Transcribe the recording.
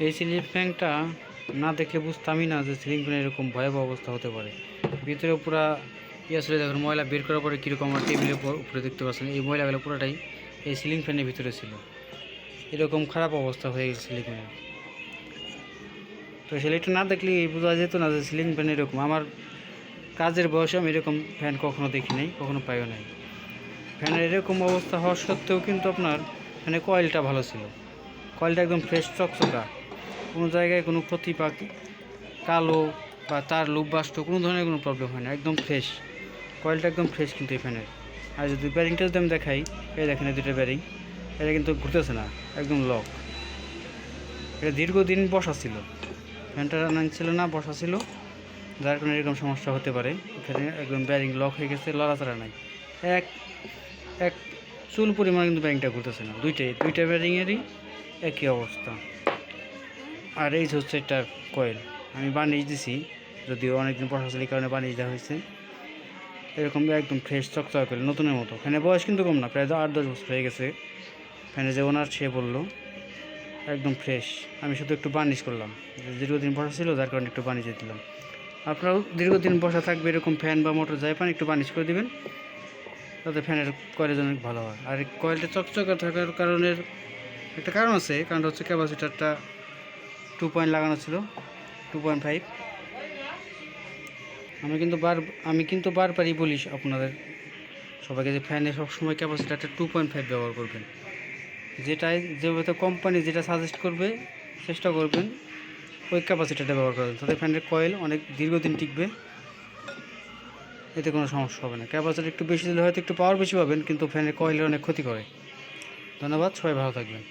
এই সিলিং ফ্যানটা না দেখে বুঝতামই না যে সিলিং ফ্যান এরকম ভয়াবহ অবস্থা হতে পারে। ভিতরে পুরা ইয়ে আসলে দেখুন ময়লা বের করার পরে কীরকম আমার টেবিলের উপর, উপরে দেখতে পাচ্ছেন, এই ময়লাগুলো পুরোটাই এই সিলিং ফ্যানের ভিতরে ছিল। এরকম খারাপ অবস্থা হয়ে গেছে সিলিং ফ্যানের। তো সেটা না দেখলে বোঝা যেত না যে সিলিং ফ্যান এরকম। আমার কাজের বয়সে আমি এরকম ফ্যান কখনো দেখি নাই, কখনো পাইও নাই। ফ্যানের এরকম অবস্থা হওয়া সত্ত্বেও কিন্তু আপনার ফ্যানের কয়েলটা ভালো ছিল। কয়েলটা একদম ফ্রেশ চকচকা। কোনো জায়গায় কোনো ক্ষতি বা কালো বা তার লুপ বাস্ট কোনো ধরনের কোনো প্রবলেম হয় না। একদম ফ্রেশ কয়েলটা একদম ফ্রেশ কিন্তু এই ফ্যানের। আর যদি ব্যারিংটা যদি আমি দেখাই, এই দেখেন এই দুটো ব্যারিং এটা কিন্তু ঘুরতেছে না, একদম লক এটা দীর্ঘদিন বসা ছিল। ফ্যানটা রানিং ছিল না, বসা ছিল। যার কারণে এরকম সমস্যা হতে পারে। এখানে একদম ব্যারিং লক হয়ে গেছে, লড়াচড়া নাই। এক এক চুল পরিমাণ কিন্তু ব্যারিংটা ঘুরতেছে না। দুইটাই, দুইটা ব্যারিংয়েরই একই অবস্থা। আর এই হচ্ছে এটার কয়েল আমি বানিয়ে দিছি, যদিও অনেকদিন ছিল কারণে বানিয়ে দেওয়া হয়েছে। এরকম একদম ফ্রেশ চকচক কয়েল নতুনের মতো। ফ্যানের বয়স কিন্তু কম না, প্রায় আট দশ বছর হয়ে গেছে। ফ্যানের যে ওনার সে বলল, একদম ফ্রেশ আমি শুধু একটু বার্নিশ করলাম। দীর্ঘদিন বসা ছিল, যার কারণে একটু বানিয়ে দিলাম। আপনারাও দীর্ঘদিন বসা থাকবে, এরকম ফ্যান বা মোটর যাই পান, একটু বার্নিশ করে দিবেন, তাতে ফ্যানের কয়েলের জন্য ভালো হয়। আর কয়েলটা চকচকে থাকার কারণের একটা কারণ আছে, কারণটা হচ্ছে ক্যাপাসিটারটা টু পয়েন্ট লাগানো ছিল টু পয়েন্ট ফাইভ আমি কিন্তু বার, আমি কিন্তু বারবারই বলি আপনাদের সবাইকে যে ফ্যানে সবসময় ক্যাপাসিটারটা টু পয়েন্ট ফাইভ ব্যবহার করবেন। যেটাই যেভাবে কোম্পানি যেটা সাজেস্ট করবে, চেষ্টা করবেন ওই ক্যাপাসিটারটা ব্যবহার করবেন তাতে ফ্যানের কয়েল অনেক দীর্ঘদিন টিকবে, এতে কোনো সমস্যা হবে না। ক্যাপাসিটি একটু বেশি দিলে হয়তো একটু পাওয়ার বেশি পাবেন, কিন্তু ফ্যানের কয়েলের অনেক ক্ষতি করে। ধন্যবাদ, সবাই ভালো থাকবেন।